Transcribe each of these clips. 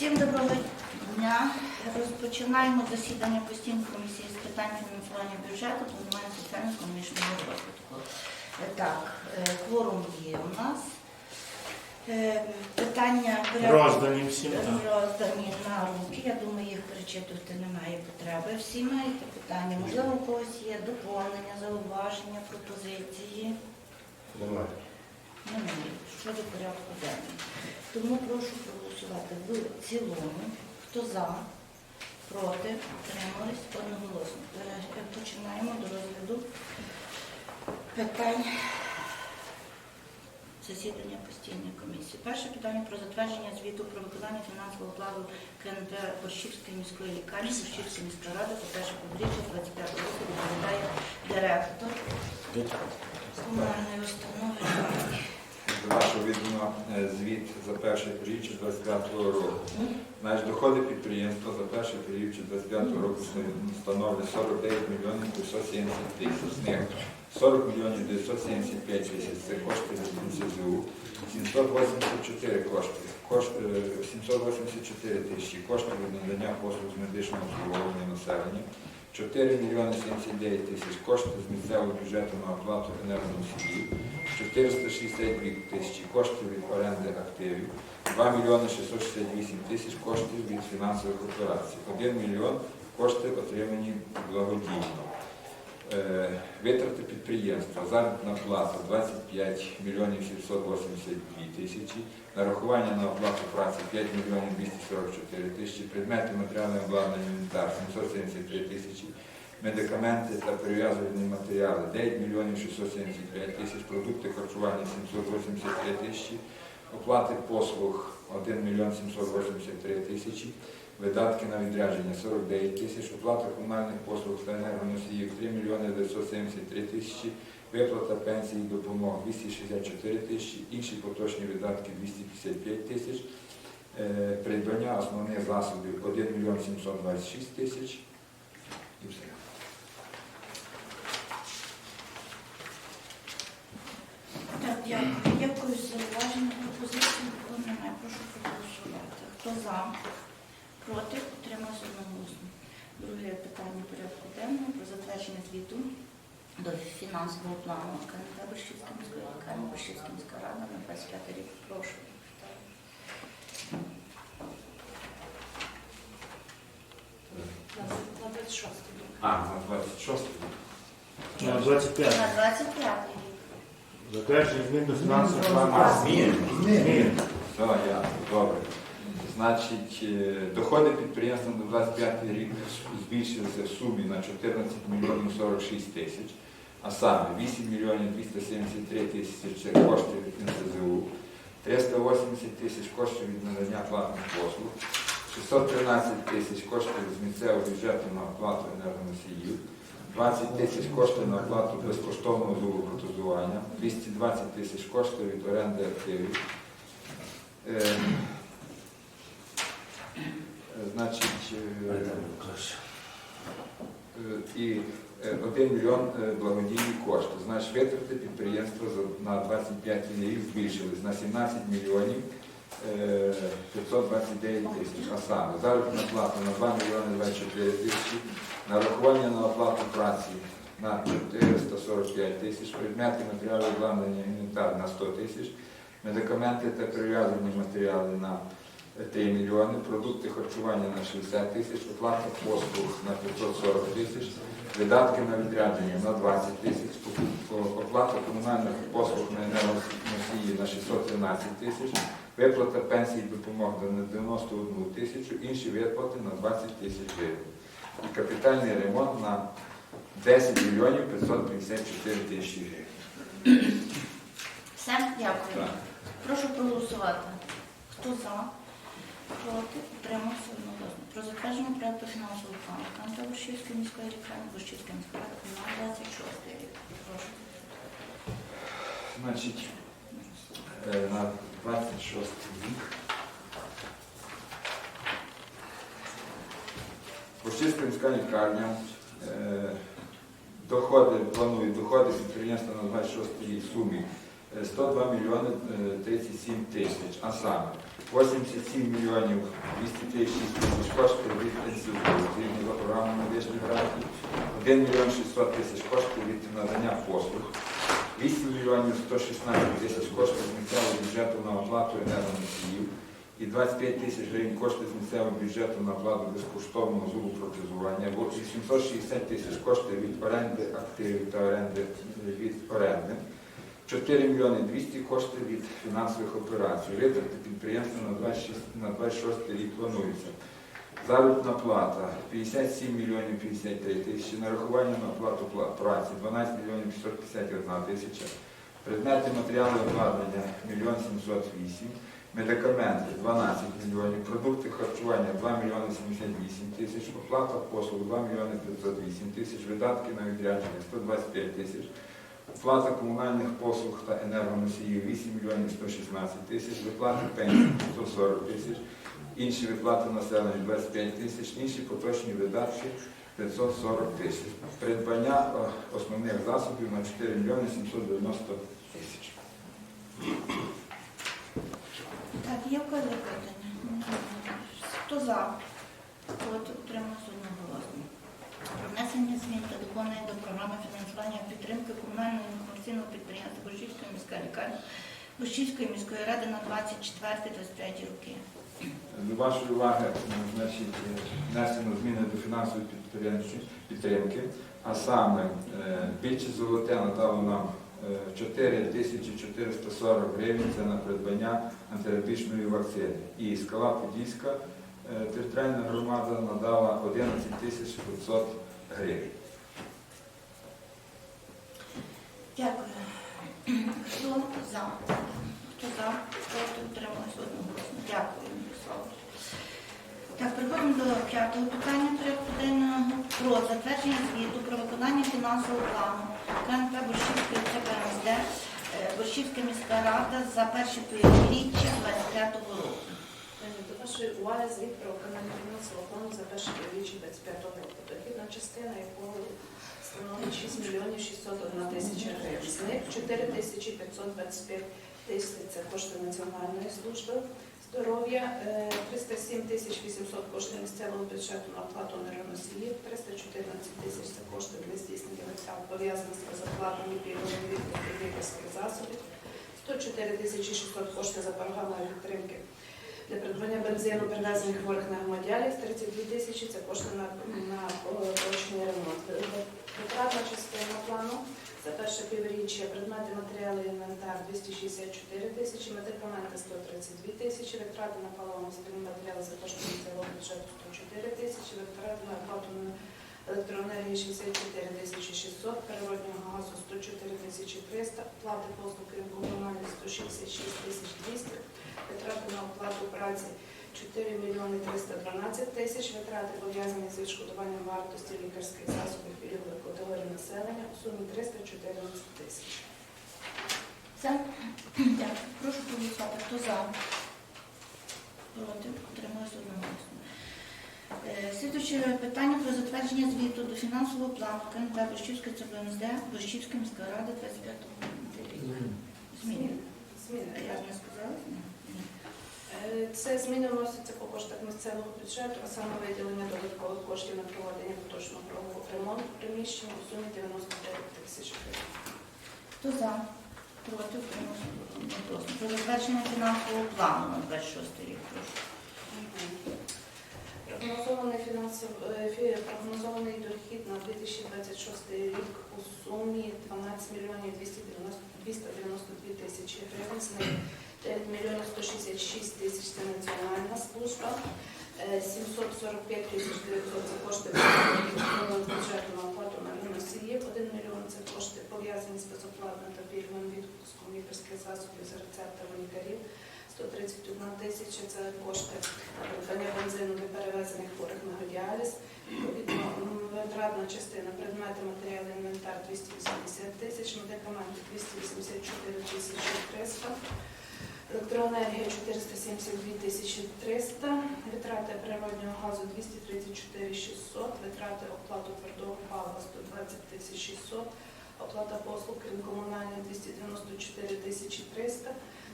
Всім доброго дня. Розпочинаємо засідання постійної комісії з питань фінансування бюджету, планування соціально-економічного розвитку. Е, Так, е, кворум є у нас. Е, Питання Роздані всім. роздані на руки. Я думаю, їх перечитувати немає потреби. Всі маєте питання. Можливо, у когось є доповнення, зауваження, пропозиції. Немає. Немає. Щодо порядку денного. Тому прошу проголосувати в цілому. Хто за, проти, утримались одноголосно. Пере- Починаємо до розгляду питань засідання постійної комісії. Перше питання про затвердження звіту про виконання фінансового плану КНП Борщівської міської лікарні, Борщівська міська рада за перше півріччя 25 року відповідає директор комунальної установи. До відома е, звіт за перше півріччя 25 року. Наші доходи підприємства за перше півріччя 25 року становлять 49 мільйонів 570 тисяч. З них 40 мільйонів 975 тисяч це кошти від НСЗУ, 784 кошти, кошти, е, 784 тисячі коштів від надання послуг з медичного обслуговування населення, 4 мільйони 79 тисяч коштів з місцевого бюджету на оплату енергоносіїв, 462 тисячі коштів від оренди активів, 2 мільйони 668 тисяч коштів від фінансових операцій, 1 мільйон коштів отримані благодійно. Е, Витрати підприємства, заробітна плата 25 мільйонів 782 тисячі, нарахування на оплату праці 5 мільйонів 244 тисячі, предмети матеріального обладнання інвентар 773 тисячі, медикаменти та перев'язувальні матеріали 9 мільйонів 675 тисяч, продукти харчування 783 тисячі, оплати послуг 1 мільйон 783 тисячі, видатки на відрядження 49 тисяч, оплата комунальних послуг та енергоносіїв 3 мільйони 973 тисячі, виплата пенсій і допомог 264 тисячі, інші поточні видатки 255 тисяч, е, придбання основних засобів 1 мільйон 726 тисяч і все. Дякую. За. Нікого немає. Прошу проголосувати. Хто за? Проти? Утримався одноголосно. Друге питання порядку денного про затвердження звіту до фінансового плану КНП Борщівська міської Борщівська міська рада на 25 рік. Прошу. На 26 А, на 26 На 25. На 25 рік. Затвердження змін до фінансового плану. зміни. Змін. Все, ясно, добре. Значить, е, доходи підприємства на 25 рік збільшилися в сумі на 14 мільйонів 46 тисяч, а саме 8 мільйонів 273 тисячі це кошти від НСЗУ, 380 тисяч коштів від надання платних послуг, 613 тисяч коштів з місцевого бюджету на оплату енергоносіїв, 20 тисяч коштів на оплату безкоштовного зубопротезування, 220 тисяч коштів від оренди активів. Значить, е, е, і е, 1 мільйон благодійні кошти. Значить, витрати підприємства на 25 рік збільшились на 17 мільйонів е, 529 тисяч. А саме заробітна плата на 2 мільйони 24 тисячі, нарахування на оплату праці на 445 тисяч, предмети матеріали обладнання інвентар на 100 тисяч, медикаменти та прив'язані матеріали на 3 мільйони, продукти харчування на 60 тисяч, оплата послуг на 540 тисяч, видатки на відрядження на 20 тисяч, оплата комунальних послуг на енергоносії на 613 тисяч, виплата пенсій допомог на 91 тисячу, інші виплати на 20 тисяч гривень. І капітальний ремонт на 10 мільйонів 554 тисячі гривень. Все? Дякую. Прошу проголосувати. Хто за? Проти? Утримався одноголосно. Про затвердження проекту фінансового плану КНП Борщівської міської лікарні, Борщівська міська рада на 26 рік. Прошу. Значить, е, на 26 рік. Борщівська міська лікарня. е, Доходи, планують доходи підприємства на 26 рік в сумі 102 мільйони е, 37 тисяч, а саме 87 мільйонів 236 тисяч коштів від пенсіонерів за програму медичних гарантій, 1 мільйон 600 тисяч коштів від надання послуг, 8 мільйонів 116 тисяч коштів з місцевого бюджету на оплату енергоносіїв і 25 тисяч гривень коштів з місцевого бюджету на оплату безкоштовного зубопротезування, або 860 тисяч коштів від оренди активів та оренди від оренди. 4 мільйони 200 коштів від фінансових операцій. Витрати підприємства на 26, на 26 рік плануються. Заробітна плата 57 мільйонів 53 тисячі, нарахування на оплату праці 12 мільйонів 551 тисяча, предмети матеріали обладнання 1 708 медикаменти 12 мільйонів, продукти харчування 2 мільйони 78 тисяч, оплата послуг 2 мільйони 508 тисяч, видатки на відрядження 125 тисяч, Оплата комунальних послуг та енергоносіїв 8 мільйонів 116 тисяч, виплати пенсій 140 тисяч, інші виплати населенню 25 тисяч, інші поточні видатки 540 тисяч. Придбання основних засобів на 4 мільйони 790 тисяч. Так, є в кого запитання? Хто за? Проти утримався одноголосно. Про внесення змін та доповнення до програми фінансування підтримки комунального інформаційного підприємства Борщівської міської лікарні Борщівської міської ради на 24-25 роки. До вашої уваги м, значить, е, внесено зміни до фінансової підтримки, а саме е, більше золоте надало нам е, 4 тисячі 440 гривень це на придбання антирабічної вакцини. І Скала Подільська е, територіальна громада надала 11 тисяч 500 гривень. Дякую. Хто за? Хто за? Проти утрималися одноголосно. Дякую, Мирослав. Так, переходимо до п'ятого питання порядку про затвердження звіту про виконання фінансового плану КНП Борщівської ЦПМСД е, Борщівська міська рада за перше півріччя 25 року. Вашої уваги звіт про виконання фінансового плану за перше півріччя 25 року. Дохідна частина якого становить 6 мільйонів 601 тисяча гривень. З них 4 тисячі 525 тисяч це кошти Національної служби здоров'я, е, 307 тисяч 800 коштів місцевого бюджету на оплату енергоносіїв, 314 тисяч це кошти для здійснення витрат пов'язаних з пільговими відповідь лікарських засобів, 104 тисячі 600 коштів за програмою підтримки для придбання бензину привезених хворих на гемодіаліз 32 тисячі це кошти на, на поручний ремонт. Витратна частина плану за перше півріччя предмети, матеріали, інвентар 264 тисячі, медикаменти 132 тисячі, витрати на паливно-мастильні матеріали за кошти місцевого бюджету 104 тисячі, витрати на оплату електроенергії 64 тисячі 600, природнього газу 104 тисячі 300, плати послуг крім комунальних 166 тисяч 200, витрати на оплату праці 4 мільйони 312 тисяч, витрати пов'язані з відшкодуванням вартості лікарських засобів пільгових категорій населення у сумі 314 тисяч. Все? Дякую. Прошу проголосувати. Хто за? Проти? Утрималися одноголосно. Е, Слідуюче питання про затвердження звіту до фінансового плану КНП Борщівська ЦБНСД Борщівська міська рада 25 рік. Зміни. Зміни. Я не сказала? Це зміни вносяться по коштах місцевого бюджету, а саме виділення додаткових коштів на проведення поточного правового ремонту приміщення у сумі 99 тисяч гривень. Хто за? Проти? Утрималися. Про затвердження фінансового плану на 26 рік. Прошу. Прогнозований фінансов... е, прогнозований дохід на 2026 рік у сумі 12 мільйонів 292 тисячі гривень. З 9 мільйонів 166 тисяч це національна служба, е, 745 тисяч 900 це кошти від бюджету на оплату на носіїв, 1 мільйон це кошти пов'язані з безоплатним та пільговим відпуском лікарських засобів за рецептами лікарів. 131 тисяча це кошти придбання бензину для перевезених хворих на діаліз. Відповідно, витратна частина предмети, матеріали, інвентар 280 тисяч, медикаменти 284 тисячі 300, електроенергія 472 тисячі 300, витрати природнього газу 234 600, витрати оплату твердого палива 120 тисяч 600, оплата послуг, крім комунальних 294 тисячі 300,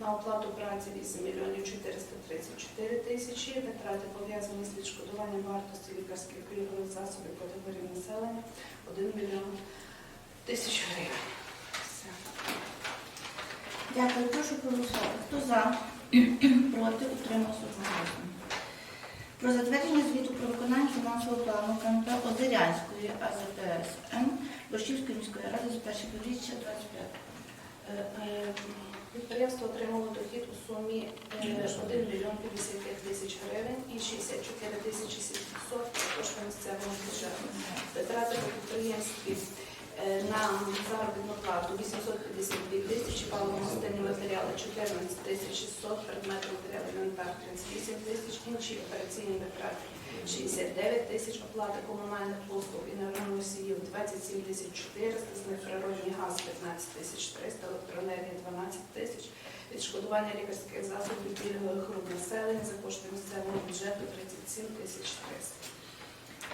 на оплату праці 8 мільйонів 434 тисячі, витрати пов'язані з відшкодуванням вартості лікарських пільгових засобів категорії населення 1 мільйон тисяч гривень. Дякую, прошу проголосувати. Хто за? Проти? Утримався одноголосно. Про затвердження звіту про виконання фінансового плану КНП Озерянської АЗПС М Борщівської міської ради за перше півріччя 25. Е, е, Підприємство отримало дохід у сумі е, 1 мільйон 55 тисяч гривень і 64 тисячі 700 коштів місцевого бюджету. Витрати по підприємстві е, на заробітну плату 852 тисячі, паливно-мастильні матеріали 14 тисяч 600, предмети матеріали інвентар 38 тисяч, інші операційні витрати 69 тисяч, оплати комунальних послуг і носіїв 27 тисяч 400, з них природний газ 15 тисяч 300, електроенергія 12 тисяч, відшкодування лікарських засобів пільгових груп населення за кошти місцевого бюджету 37 тисяч 300.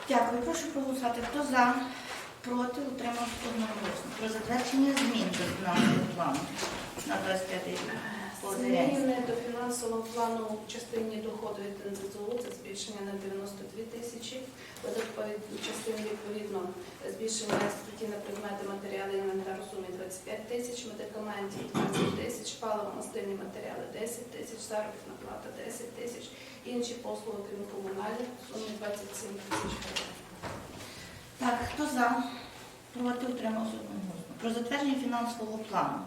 Дякую, прошу проголосувати. Хто за? Проти? Утримався одноголосно. Про затвердження змін до фінансового плану на 25 рік. Зміни до фінансового плану в частині доходу від НЗЗУ це збільшення на 92 тисячі, видаткові частини відповідно збільшення статті на предмети матеріали інвентару в сумі 25 тисяч, медикаментів 20 тисяч, паливо-мастильні матеріали 10 тисяч, заробітна плата 10 тисяч, інші послуги, крім комунальних, в сумі 27 тисяч гривень. Так, хто за? Проти? Утримався. Про затвердження фінансового плану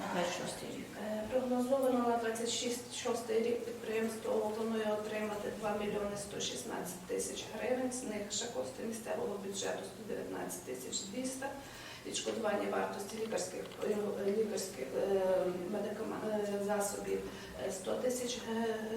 на 26 рік. Е, Прогнозовано на 26 рік підприємство планує отримати 2 мільйони 116 тисяч гривень, з них ще кошти місцевого бюджету 119 тисяч 200, відшкодування вартості лікарських, е, лікарських е, засобів е, 100 тисяч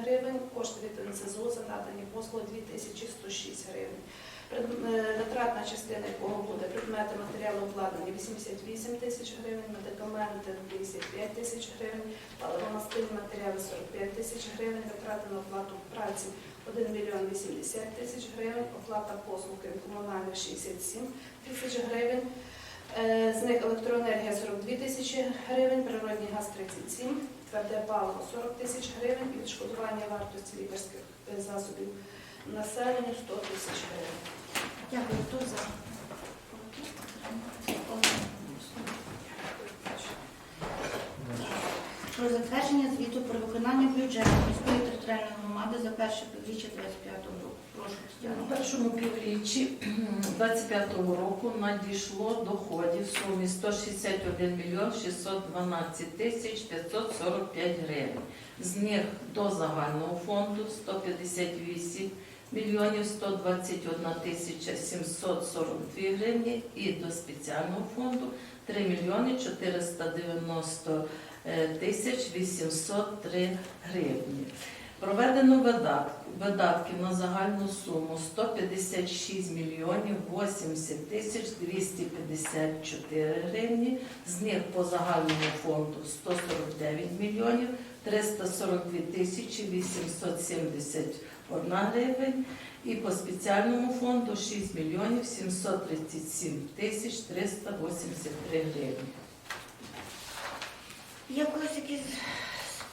гривень, кошти від НСЗУ за надані послуги 2 тисячі 106 гривень. Пред- е, Витратна частина якого буде предмети матеріалу обладнання 88 тисяч гривень, медикаменти 55 тисяч гривень, паливомастильні матеріали 45 тисяч гривень, витрати на оплату праці 1 мільйон 80 тисяч гривень, оплата послуг комунальних 67 тисяч гривень. Е, З них електроенергія 42 тисячі гривень, природний газ 37, тверде паливо 40 тисяч гривень відшкодування вартості лікарських е, засобів населенню 100 тисяч гривень. Дякую. Хто за? Про затвердження звіту про виконання бюджету міської територіальної громади за перше півріччя 25 року. Прошу, У Тетяна. першому півріччі 2025 року надійшло доходів в сумі 161 мільйон 612 тисяч 545 гривень. З них до загального фонду 158 мільйонів 121 тисяча 742 гривні і до спеціального фонду 3 мільйони 490 тисяч 803 гривні. Проведено видатки, видатки на загальну суму 156 мільйонів 80 тисяч 254 гривні, з них по загальному фонду 149 мільйонів 342 тисячі 871 гривень і по спеціальному фонду 6 мільйонів 737 тисяч 383 гривні. Є в когось якісь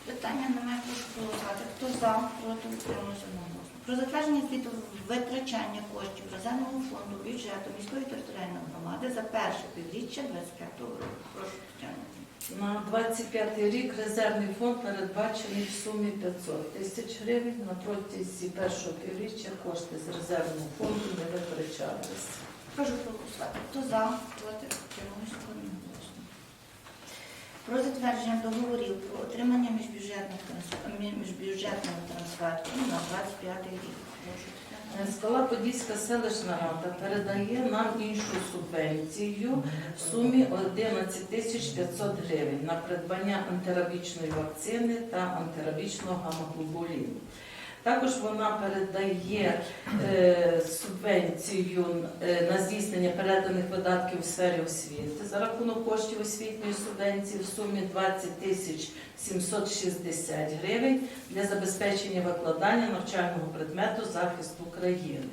питання? Немає, прошу проголосувати. Хто за? Проти? Одноголосно. Про затвердження звіту витрачання коштів резервного фонду бюджету міської територіальної громади за перше півріччя 25 року. Прошу, Тетяна. На 25 рік резервний фонд передбачений в сумі 500 тисяч гривень. На протязі першого півріччя кошти з резервного фонду не витрачалися. Прошу проголосувати. Хто за? Проти? Одноголосно. Про затвердження договорів про отримання міжбюджетного трансферту на 25 рік. Прошу. Скала Подільська селищна рада передає нам іншу субвенцію в сумі 11 тисяч 500 гривень на придбання антирабічної вакцини та антирабічного гамоглобуліну. Також вона передає е, субвенцію е, на здійснення переданих видатків у сфері освіти за рахунок коштів освітньої субвенції в сумі 20 тисяч 760 гривень для забезпечення викладання навчального предмету захисту України.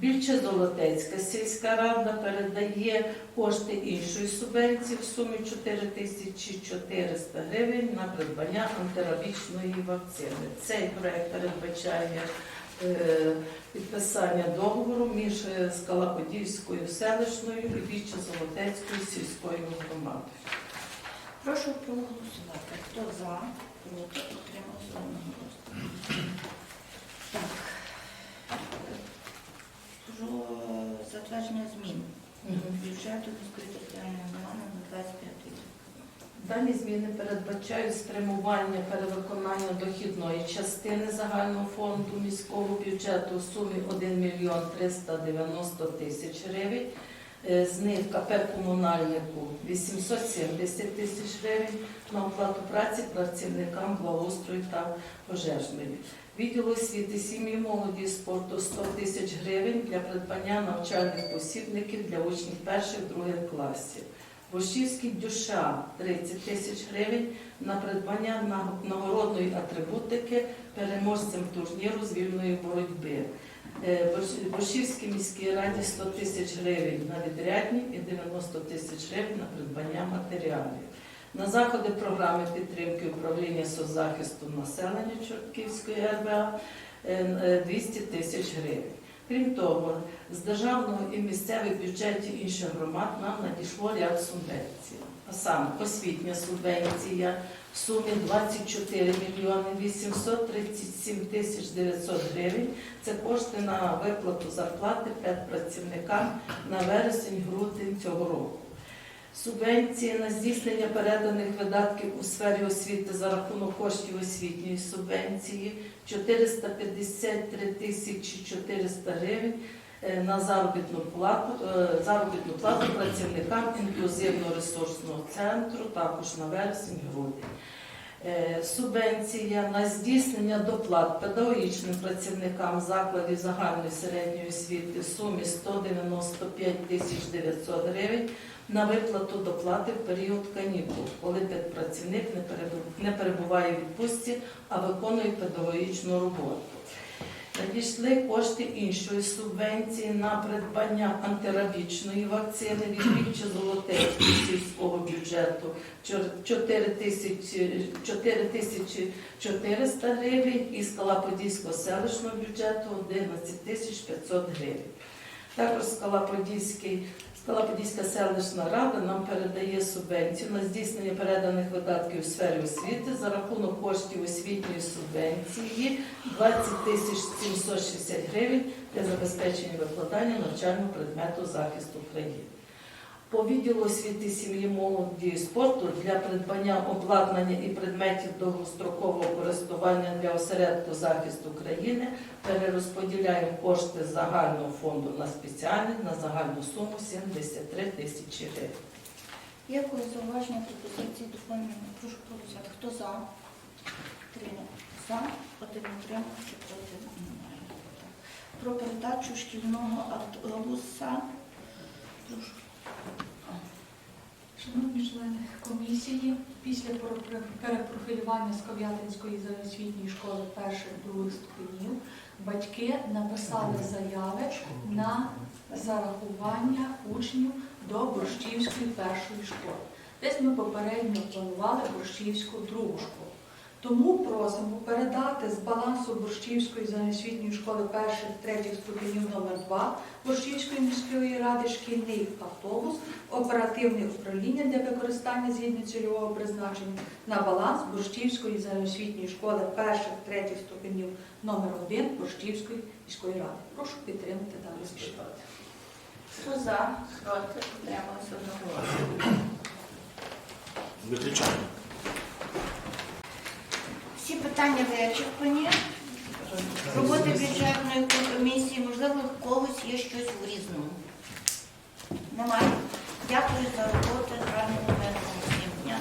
Більше Золотецька сільська рада передає кошти іншої субвенції в сумі 4400 гривень на придбання антирабічної вакцини. Цей проект передбачає е, підписання договору між е, Скалаподільською селищною і Більше Золотецькою сільською громадою. Прошу проголосувати. Хто за, проти, утримався одноголосно. Так. Про затвердження змін бюджету міської територіальної громади на 25 рік. Дані зміни передбачають спрямування перевиконання дохідної частини загального фонду міського бюджету у сумі 1 мільйон 390 тисяч гривень. Е, З них КП комунальнику 870 тисяч гривень на оплату праці працівникам благоустрою та пожежної. Відділу освіти сім'ї молоді спорту 100 тисяч гривень для придбання навчальних посібників для учнів перших других класів. Борщівський дюша 30 тисяч гривень на придбання нагородної атрибутики переможцям турніру з вільної боротьби. Е, Борщ- Борщівській міській раді 100 тисяч гривень на відрядні і 90 тисяч гривень на придбання матеріалів. На заходи програми підтримки управління соцзахисту населення Чортківської РВА е, е, 200 тисяч гривень. Крім того, з державного і місцевих бюджетів інших громад нам надійшло ряд субвенцій. А саме освітня субвенція в сумі 24 мільйони 837 тисяч 900 гривень. Це кошти на виплату зарплати педпрацівникам на вересень-грудень цього року. Субвенції на здійснення переданих видатків у сфері освіти за рахунок коштів освітньої субвенції 453 тисячі 400 гривень е, на заробітну плату, е, заробітну плату працівникам інклюзивно-ресурсного центру, також на вересень-грудень. Е, Субвенція на здійснення доплат педагогічним працівникам закладів загальної середньої освіти в сумі 195 тисяч 900 гривень на виплату доплати в період канікул, коли працівник не перебу- не перебуває в відпустці, а виконує педагогічну роботу. Надійшли кошти іншої субвенції на придбання антирабічної вакцини від більше золотих сільського бюджету 4 тисячі 4 тисячі 400 гривень і Скалаподільського селищного бюджету 11 тисяч 500 гривень. Також Скалаподільський Скалаподільська селищна рада нам передає субвенцію на здійснення переданих видатків у сфері освіти за рахунок коштів освітньої субвенції 20 тисяч 760 гривень для забезпечення викладання навчального предмету захисту України. По відділу освіти сім'ї молоді і спорту для придбання обладнання і предметів довгострокового користування для осередку захисту України перерозподіляємо кошти загального фонду на спеціальний на загальну суму 73 тисячі гривень. Є якось зауваження, пропозиції, доповнення? Прошу проголосувати. Хто за? Три за, один утримався, проти немає. Про передачу шкільного автобуса. Прошу. Шановні члени комісії, після перепрофілювання з Ков'ятинської загальноосвітньої школи перших других ступенів батьки написали заяви на зарахування учнів до Борщівської першої школи. Десь ми попередньо планували Борщівську другу школу. Тому просимо передати з балансу Борщівської загальноосвітньої школи перших третіх ступенів номер 2 Борщівської міської ради шкільний автобус оперативне управління для використання згідно цільового призначення на баланс Борщівської загальноосвітньої школи перших третіх ступенів номер 1 Борщівської міської ради. Прошу підтримати дане рішення. Хто за? Проти? Утримався одноголосно. Виключаємо. Питання вичерпані. Роботи бюджетної комісії, можливо, в когось є щось в різному. Немає. Дякую за роботу. з Гарного вечора.